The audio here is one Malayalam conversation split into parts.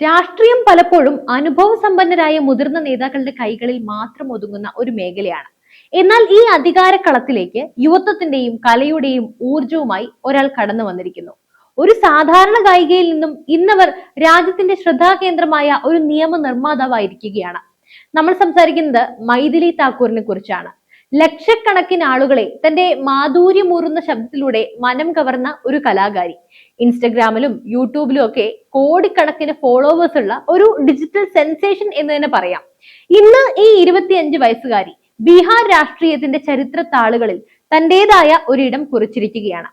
രാഷ്ട്രീയം പലപ്പോഴും അനുഭവ സമ്പന്നരായ മുതിർന്ന നേതാക്കളുടെ കൈകളിൽ മാത്രം ഒതുങ്ങുന്ന ഒരു മേഖലയാണ്. എന്നാൽ ഈ അധികാര കളത്തിലേക്ക് യുവത്വത്തിന്റെയും കലയുടെയും ഊർജവുമായി ഒരാൾ കടന്നു വന്നിരിക്കുന്നു. ഒരു സാധാരണ ഗായികയിൽ നിന്നും ഇന്നവർ രാജ്യത്തിന്റെ ശ്രദ്ധാകേന്ദ്രമായ ഒരു നിയമ നിർമ്മാതാവായിരിക്കുകയാണ് നമ്മൾ സംസാരിക്കുന്നത് മൈഥിലി താക്കൂറിനെ കുറിച്ചാണ്. ലക്ഷക്കണക്കിന് ആളുകളെ തന്റെ മാധുര്യമൂറുന്ന ശബ്ദത്തിലൂടെ മനം കവർന്ന ഒരു കലാകാരി. ഇൻസ്റ്റഗ്രാമിലും യൂട്യൂബിലും ഒക്കെ കോടിക്കണക്കിന് ഫോളോവേഴ്സ് ഉള്ള ഒരു ഡിജിറ്റൽ സെൻസേഷൻ എന്ന് തന്നെ പറയാം. ഇന്ന് ഈ ഇരുപത്തിയഞ്ച് വയസ്സുകാരി ബീഹാർ രാഷ്ട്രീയത്തിന്റെ ചരിത്ര താളുകളിൽ തന്റേതായ ഒരിടം കുറിച്ചിരിക്കുകയാണ്.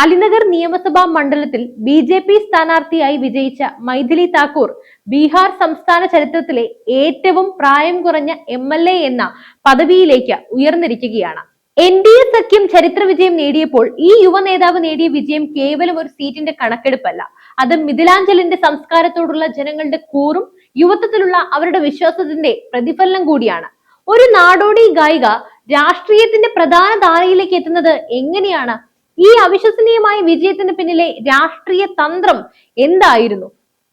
അലിനഗർ നിയമസഭാ മണ്ഡലത്തിൽ ബി ജെ പി സ്ഥാനാർത്ഥിയായി വിജയിച്ച മൈഥിലി താക്കൂർ ബീഹാർ സംസ്ഥാന ചരിത്രത്തിലെ ഏറ്റവും പ്രായം കുറഞ്ഞ എം എൽ എ എന്ന പദവിയിലേക്ക് ഉയർന്നിരിക്കുകയാണ്. എൻ ഡി എ സഖ്യം ചരിത്ര വിജയം നേടിയപ്പോൾ ഈ യുവ നേതാവ് നേടിയ വിജയം കേവലം ഒരു സീറ്റിന്റെ കണക്കെടുപ്പല്ല. അത് മിഥിലാഞ്ചലിന്റെ സംസ്കാരത്തോടുള്ള ജനങ്ങളുടെ കൂറും യുവത്വത്തിലുള്ള അവരുടെ വിശ്വാസത്തിന്റെ പ്രതിഫലനം കൂടിയാണ്. ഒരു നാടോടി ഗായിക രാഷ്ട്രീയത്തിന്റെ പ്രധാന ധാരയിലേക്ക് എത്തുന്നത് എങ്ങനെയാണ്? ഈ അവിശ്വസനീയമായ വിജയത്തിന് പിന്നിലെ രാഷ്ട്രീയ തന്ത്രം എന്തായിരുന്നു?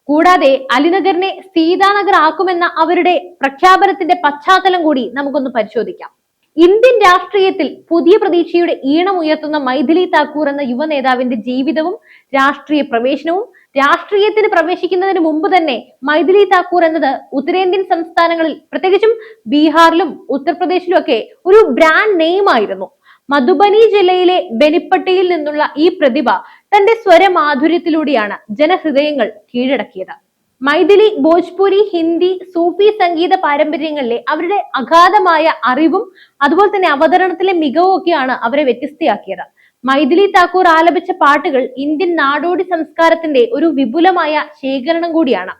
കൂടാതെ അലിനഗറിനെ സീതാനഗർ ആക്കുമെന്ന അവരുടെ പ്രഖ്യാപനത്തിന്റെ പശ്ചാത്തലം കൂടി നമുക്കൊന്ന് പരിശോധിക്കാം. ഇന്ത്യൻ രാഷ്ട്രീയത്തിൽ പുതിയ പ്രതീക്ഷയുടെ ഈണം ഉയർത്തുന്ന മൈഥിലി താക്കൂർ എന്ന യുവ നേതാവിന്റെ ജീവിതവും രാഷ്ട്രീയ പ്രവേശനവും രാഷ്ട്രീയത്തിന് പ്രവേശിക്കുന്നതിന് മുമ്പ് തന്നെ മൈഥിലി താക്കൂർ എന്നത് ഉത്തരേന്ത്യൻ സംസ്ഥാനങ്ങളിൽ പ്രത്യേകിച്ചും ബീഹാറിലും ഉത്തർപ്രദേശിലും ഒക്കെ ഒരു ബ്രാൻഡ് നെയിം ആയിരുന്നു. മധുബനി ജില്ലയിലെ ബെനിപ്പട്ടിയിൽ നിന്നുള്ള ഈ പ്രതിഭ തന്റെ സ്വരമാധുര്യത്തിലൂടെയാണ് ജനഹൃദയങ്ങൾ കീഴടക്കിയത്. മൈഥിലി ഭോജ്പുരി ഹിന്ദി സൂഫി സംഗീത പാരമ്പര്യങ്ങളിലെ അവരുടെ അഗാധമായ അറിവും അതുപോലെ തന്നെ അവതരണത്തിലെ മികവുമൊക്കെയാണ് അവരെ വ്യത്യസ്തയാക്കിയത്. മൈഥിലി താക്കൂർ ആലപിച്ച പാട്ടുകൾ ഇന്ത്യൻ നാടോടി സംസ്കാരത്തിന്റെ ഒരു വിപുലമായ ശേഖരണം കൂടിയാണ്.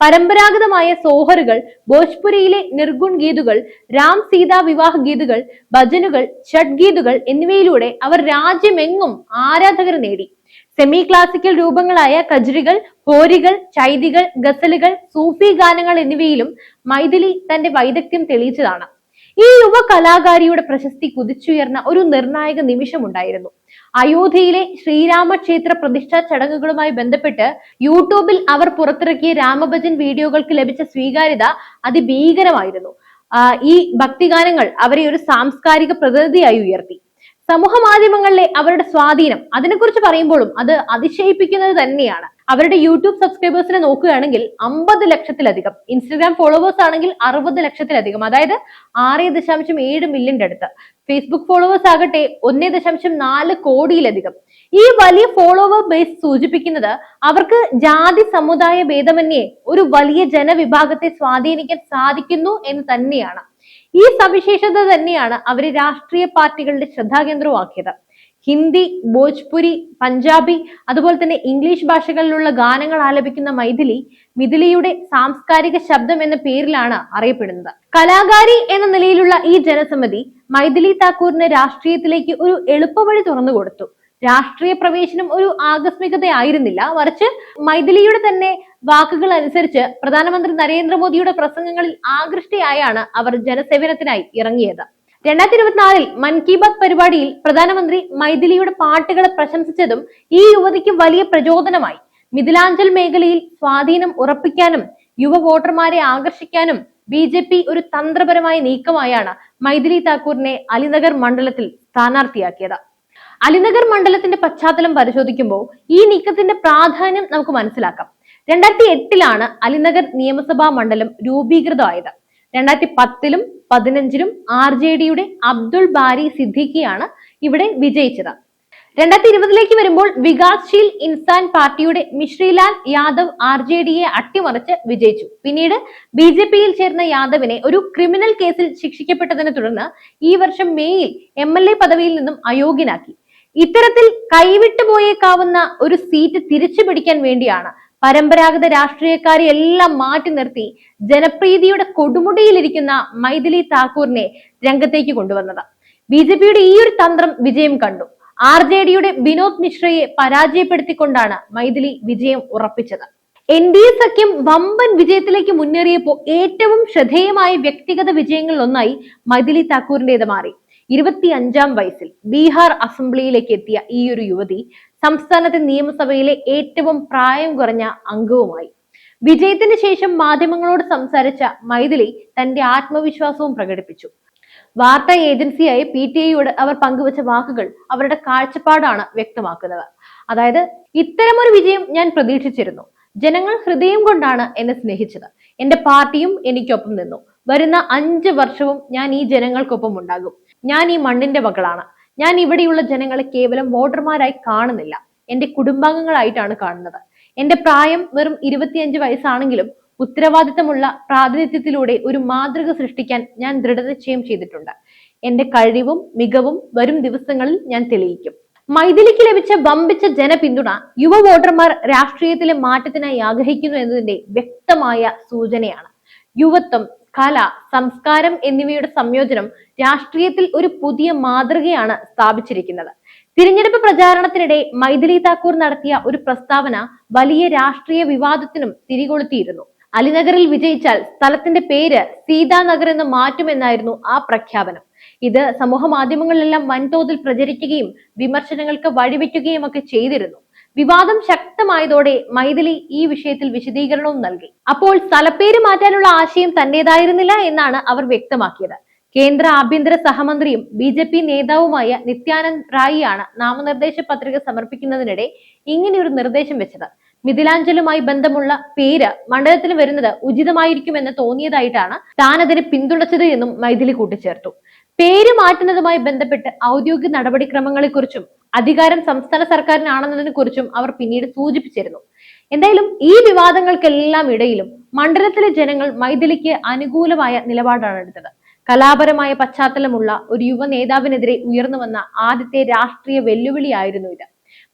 പരമ്പരാഗതമായ സോഹറുകൾ ഭോജ്പുരിയിലെ നിർഗുൺ ഗീതുകൾ രാം സീതാ വിവാഹ ഗീതുകൾ ഭജനുകൾ ഷഡ് ഗീതുകൾ എന്നിവയിലൂടെ അവർ രാജ്യമെങ്ങും ആരാധകർ നേടി. സെമി ക്ലാസിക്കൽ രൂപങ്ങളായ കജ്രികൾ ഹോരികൾ ചൈതികൾ ഗസലുകൾ സൂഫി ഗാനങ്ങൾ എന്നിവയിലും മൈഥിലി തന്റെ വൈദഗ്ധ്യം തെളിയിച്ചതാണ്. ഈ യുവ കലാകാരിയുടെ പ്രശസ്തി കുതിച്ചുയർന്ന ഒരു നിർണായക നിമിഷമുണ്ടായിരുന്നു. അയോധ്യയിലെ ശ്രീരാമക്ഷേത്ര പ്രതിഷ്ഠാ ചടങ്ങുകളുമായി ബന്ധപ്പെട്ട് യൂട്യൂബിൽ അവർ പുറത്തിറക്കിയ രാമഭജൻ വീഡിയോകൾക്ക് ലഭിച്ച സ്വീകാര്യത അതിഭീകരമായിരുന്നു. ഈ ഭക്തിഗാനങ്ങൾ അവരെ ഒരു സാംസ്കാരിക പ്രതിനിധിയായി ഉയർത്തി. സമൂഹ മാധ്യമങ്ങളിലെ അവരുടെ സ്വാധീനം അതിനെക്കുറിച്ച് പറയുമ്പോഴും അത് അതിശയിപ്പിക്കുന്നത് തന്നെയാണ്. അവരുടെ യൂട്യൂബ് സബ്സ്ക്രൈബേഴ്സിനെ നോക്കുകയാണെങ്കിൽ അമ്പത് ലക്ഷത്തിലധികം ഇൻസ്റ്റഗ്രാം ഫോളോവേഴ്സ് ആണെങ്കിൽ അറുപത് ലക്ഷത്തിലധികം അതായത് ആറ് ദശാംശം ഏഴ് മില്യന്റെ അടുത്ത്. ഫേസ്ബുക്ക് ഫോളോവേഴ്സ് ആകട്ടെ ഒന്നേ ദശാംശം നാല് കോടിയിലധികം. ഈ വലിയ ഫോളോവർ ബേസ് സൂചിപ്പിക്കുന്നത് അവർക്ക് ജാതി സമുദായ ഭേദമന്യേ ഒരു വലിയ ജനവിഭാഗത്തെ സ്വാധീനിക്കാൻ സാധിക്കുന്നു എന്ന് തന്നെയാണ്. ഈ സവിശേഷത തന്നെയാണ് അവരെ രാഷ്ട്രീയ പാർട്ടികളുടെ ശ്രദ്ധാകേന്ദ്രമാക്കിയത് ഹിന്ദി ഭോജ്പുരി പഞ്ചാബി അതുപോലെ തന്നെ ഇംഗ്ലീഷ് ഭാഷകളിലുള്ള ഗാനങ്ങൾ ആലപിക്കുന്ന മൈഥിലി മിഥിലിയുടെ സാംസ്കാരിക ശബ്ദം എന്ന പേരിലാണ് അറിയപ്പെടുന്നത്. കലാകാരി എന്ന നിലയിലുള്ള ഈ ജനസമിതി മൈഥിലി താക്കൂറിന് രാഷ്ട്രീയത്തിലേക്ക് ഒരു എളുപ്പവഴി തുറന്നു കൊടുത്തു. രാഷ്ട്രീയ പ്രവേശനം ഒരു ആകസ്മികതയായിരുന്നില്ല. മറിച്ച് മൈഥിലിയുടെ തന്നെ വാക്കുകൾ അനുസരിച്ച് പ്രധാനമന്ത്രി നരേന്ദ്രമോദിയുടെ പ്രസംഗങ്ങളിൽ ആകൃഷ്ടയായാണ് അവർ ജനസേവനത്തിനായി ഇറങ്ങിയത്. രണ്ടായിരത്തി ഇരുപത്തിനാലിൽ മൻ കി ബാത് പരിപാടിയിൽ പ്രധാനമന്ത്രി മൈഥിലിയുടെ പാട്ടുകളെ പ്രശംസിച്ചതും ഈ യുവതിക്ക് വലിയ പ്രചോദനമായി. മിഥിലാഞ്ചൽ മേഖലയിൽ സ്വാധീനം ഉറപ്പിക്കാനും യുവ വോട്ടർമാരെ ആകർഷിക്കാനും ബി ജെ പി ഒരു തന്ത്രപരമായ നീക്കമായാണ് മൈഥിലി താക്കൂറിനെ അലിനഗർ മണ്ഡലത്തിൽ സ്ഥാനാർത്ഥിയാക്കിയത്. അലിനഗർ മണ്ഡലത്തിന്റെ പശ്ചാത്തലം പരിശോധിക്കുമ്പോൾ ഈ നീക്കത്തിന്റെ പ്രാധാന്യം നമുക്ക് മനസ്സിലാക്കാം. രണ്ടായിരത്തി എട്ടിലാണ് അലിനഗർ നിയമസഭാ മണ്ഡലം രൂപീകൃതമായത്. രണ്ടായിരത്തി പത്തിലും പതിനഞ്ചിലും ആർ ജെ ഡിയുടെ അബ്ദുൾ ബാരി സിദ്ദിഖിയാണ് ഇവിടെ വിജയിച്ചത്. രണ്ടായിരത്തി ഇരുപതിലേക്ക് വരുമ്പോൾ വികാസ്ശീൽ ഇൻസാൻ പാർട്ടിയുടെ മിശ്രിലാൽ യാദവ് ആർ ജെ ഡിയെ അട്ടിമറിച്ച് വിജയിച്ചു. പിന്നീട് ബി ജെ പിയിൽ ചേർന്ന യാദവിനെ ഒരു ക്രിമിനൽ കേസിൽ ശിക്ഷിക്കപ്പെട്ടതിനെ തുടർന്ന് ഈ വർഷം മേയിൽ എം എൽ എ പദവിയിൽ നിന്നും അയോഗ്യനാക്കി. ഇത്തരത്തിൽ കൈവിട്ടു പോയേക്കാവുന്ന ഒരു സീറ്റ് തിരിച്ചു പിടിക്കാൻ വേണ്ടിയാണ് പരമ്പരാഗത രാഷ്ട്രീയക്കാരെ എല്ലാം മാറ്റി നിർത്തി ജനപ്രീതിയുടെ കൊടുമുടിയിലിരിക്കുന്ന മൈഥിലി താക്കൂറിനെ രംഗത്തേക്ക് കൊണ്ടുവന്നത്. ബി ജെ പിയുടെ ഈ ഒരു തന്ത്രം വിജയം കണ്ടു. ആർ ജെ ഡിയുടെ വിനോദ് മിശ്രയെ പരാജയപ്പെടുത്തിക്കൊണ്ടാണ് മൈഥിലി വിജയം ഉറപ്പിച്ചത്. എൻ ഡി എ സഖ്യം വമ്പൻ വിജയത്തിലേക്ക് മുന്നേറിയപ്പോൾ ഏറ്റവും ശ്രദ്ധേയമായ വ്യക്തിഗത വിജയങ്ങളിൽ ഒന്നായി മൈഥിലി താക്കൂറിന്റേത് മാറി. ഇരുപത്തിയഞ്ചാം വയസ്സിൽ ബീഹാർ അസംബ്ലിയിലേക്ക് എത്തിയ ഈ ഒരു യുവതി സംസ്ഥാനത്തെ നിയമസഭയിലെ ഏറ്റവും പ്രായം കുറഞ്ഞ അംഗവുമായി. വിജയത്തിന് ശേഷം മാധ്യമങ്ങളോട് സംസാരിച്ച മൈഥിലി തന്റെ ആത്മവിശ്വാസവും പ്രകടിപ്പിച്ചു. വാർത്താ ഏജൻസിയായ പി ടി ഐയോട് അവർ പങ്കുവച്ച വാക്കുകൾ അവരുടെ കാഴ്ചപ്പാടാണ് വ്യക്തമാക്കുന്നത്. അതായത് ഇത്തരമൊരു വിജയം ഞാൻ പ്രതീക്ഷിച്ചിരുന്നു. ജനങ്ങൾ ഹൃദയം കൊണ്ടാണ് എന്നെ സ്നേഹിച്ചത്. എന്റെ പാർട്ടിയും എനിക്കൊപ്പം നിന്നു. വരുന്ന അഞ്ച് വർഷവും ഞാൻ ഈ ജനങ്ങൾക്കൊപ്പം ഉണ്ടാകും. ഞാൻ ഈ മണ്ണിന്റെ മകളാണ്. ഞാൻ ഇവിടെയുള്ള ജനങ്ങളെ കേവലം വോട്ടർമാരായി കാണുന്നില്ല. എന്റെ കുടുംബാംഗങ്ങളായിട്ടാണ് കാണുന്നത്. എന്റെ പ്രായം വെറും ഇരുപത്തിയഞ്ച് വയസ്സാണെങ്കിലും ഉത്തരവാദിത്തമുള്ള പ്രാതിനിധ്യത്തിലൂടെ ഒരു മാതൃക സൃഷ്ടിക്കാൻ ഞാൻ ദൃഢനിശ്ചയം ചെയ്തിട്ടുണ്ട്. എന്റെ കഴിവും മികവും വരും ദിവസങ്ങളിൽ ഞാൻ തെളിയിക്കും. മൈഥിലിക്ക് ലഭിച്ച വമ്പിച്ച ജനപിന്തുണ യുവ വോട്ടർമാർ രാഷ്ട്രീയത്തിലെ മാറ്റത്തിനായി ആഗ്രഹിക്കുന്നു എന്നതിന്റെ വ്യക്തമായ സൂചനയാണ്. യുവത്വം കല സംസ്കാരം എന്നിവയുടെ സംയോജനം രാഷ്ട്രീയത്തിൽ ഒരു പുതിയ മാതൃകയാണ് സ്ഥാപിച്ചിരിക്കുന്നത്. തിരഞ്ഞെടുപ്പ് പ്രചാരണത്തിനിടെ മൈഥിലി താക്കൂർ നടത്തിയ ഒരു പ്രസ്താവന വലിയ രാഷ്ട്രീയ വിവാദത്തിനും തിരികൊളുത്തിയിരുന്നു. അലിനഗറിൽ വിജയിച്ചാൽ സ്ഥലത്തിന്റെ പേര് സീതാനഗർ എന്ന് മാറ്റുമെന്നായിരുന്നു ആ പ്രഖ്യാപനം. ഇത് സമൂഹ മാധ്യമങ്ങളിലെല്ലാം വൻതോതിൽ പ്രചരിക്കുകയും വിമർശനങ്ങൾക്ക് വഴിവെക്കുകയും ഒക്കെ ചെയ്തിരുന്നു. വിവാദം ശക്തമായതോടെ മൈഥിലി ഈ വിഷയത്തിൽ വിശദീകരണവും നൽകി. അപ്പോൾ സ്ഥലപ്പേര് മാറ്റാനുള്ള ആശയം തന്റേതായിരുന്നില്ല എന്നാണ് അവർ വ്യക്തമാക്കിയത്. കേന്ദ്ര ആഭ്യന്തര സഹമന്ത്രിയും ബി ജെ പി നേതാവുമായ നിത്യാനന്ദ് റായിയാണ് നാമനിർദ്ദേശ പത്രിക സമർപ്പിക്കുന്നതിനിടെ ഇങ്ങനെയൊരു നിർദ്ദേശം വെച്ചത്. മിഥിലാഞ്ചലുമായി ബന്ധമുള്ള പേര് മണ്ഡലത്തിന് വരുന്നത് ഉചിതമായിരിക്കുമെന്ന് തോന്നിയതായിട്ടാണ് താൻ പിന്തുണച്ചത് എന്നും മൈഥിലി കൂട്ടിച്ചേർത്തു. പേര് മാറ്റുന്നതുമായി ബന്ധപ്പെട്ട് ഔദ്യോഗിക നടപടിക്രമങ്ങളെക്കുറിച്ചും അധികാരം സംസ്ഥാന സർക്കാരിനാണെന്നതിനെ കുറിച്ചും അവർ പിന്നീട് സൂചിപ്പിച്ചിരുന്നു. എന്തായാലും ഈ വിവാദങ്ങൾക്കെല്ലാം ഇടയിലും മണ്ഡലത്തിലെ ജനങ്ങൾ മൈഥിലിക്ക് അനുകൂലമായ നിലപാടാണ് എടുത്തത്. കലാപരമായ പശ്ചാത്തലമുള്ള ഒരു യുവ നേതാവിനെതിരെ ഉയർന്നു വന്ന ആദ്യത്തെ രാഷ്ട്രീയ വെല്ലുവിളിയായിരുന്നു ഇത്.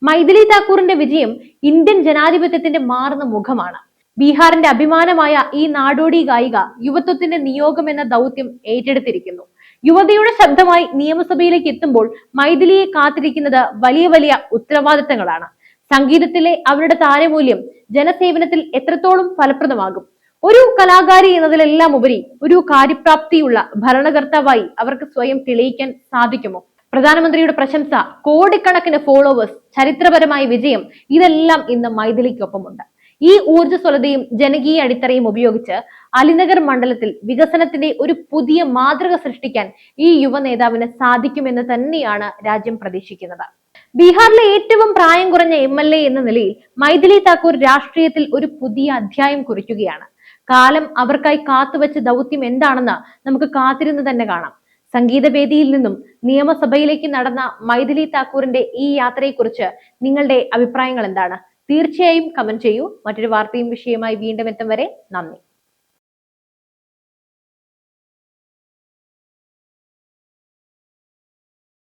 മൈഥിലി താക്കൂറിന്റെ വിജയം ഇന്ത്യൻ ജനാധിപത്യത്തിന്റെ മാറുന്ന മുഖമാണ്. ബീഹാറിന്റെ അഭിമാനമായ ഈ നാടോടി ഗായിക യുവത്വത്തിന്റെ നിയോഗം എന്ന ദൗത്യം ഏറ്റെടുത്തിരിക്കുന്നു. യുവതയുടെ ശബ്ദമായി നിയമസഭയിലേക്ക് എത്തുമ്പോൾ മൈഥിലിയെ കാത്തിരിക്കുന്നത് വലിയ വലിയ ഉത്തരവാദിത്തങ്ങളാണ്. സംഗീതത്തിലെ അവരുടെ താരമൂല്യം ജനസേവനത്തിൽ എത്രത്തോളം ഫലപ്രദമാകും? ഒരു കലാകാരി എന്നതിലെല്ലാം ഉപരി ഒരു കാര്യപ്രാപ്തിയുള്ള ഭരണകർത്താവായി അവർക്ക് സ്വയം തെളിയിക്കാൻ സാധിക്കുമോ? പ്രധാനമന്ത്രിയുടെ പ്രശംസ കോടിക്കണക്കിന് ഫോളോവേഴ്സ് ചരിത്രപരമായ വിജയം ഇതെല്ലാം ഇന്ന് മൈഥിലിക്കൊപ്പമുണ്ട്. ഈ ഊർജസ്വലതയും ജനകീയ അടിത്തറയും ഉപയോഗിച്ച് അലിനഗർ മണ്ഡലത്തിൽ വികസനത്തിന്റെ ഒരു പുതിയ മാതൃക സൃഷ്ടിക്കാൻ ഈ യുവ നേതാവിന് സാധിക്കുമെന്ന് തന്നെയാണ് രാജ്യം പ്രതീക്ഷിക്കുന്നത്. ബീഹാറിലെ ഏറ്റവും പ്രായം കുറഞ്ഞ എം എൽ എ എന്ന നിലയിൽ മൈഥിലി താക്കൂർ രാഷ്ട്രീയത്തിൽ ഒരു പുതിയ അധ്യായം കുറിക്കുകയാണ്. കാലം അവർക്കായി കാത്തുവച്ച ദൗത്യം എന്താണെന്ന് നമുക്ക് കാത്തിരുന്ന് തന്നെ കാണാം. സംഗീതവേദിയിൽ നിന്നും നിയമസഭയിലേക്ക് നടന്ന മൈഥിലി താക്കൂറിന്റെ ഈ യാത്രയെക്കുറിച്ച് നിങ്ങളുടെ അഭിപ്രായങ്ങൾ എന്താണ്? തീർച്ചയായും കമന്റ് ചെയ്യൂ. മറ്റൊരു വാർത്തയും വിഷയമായി വീണ്ടും എത്തും വരെ നന്ദി.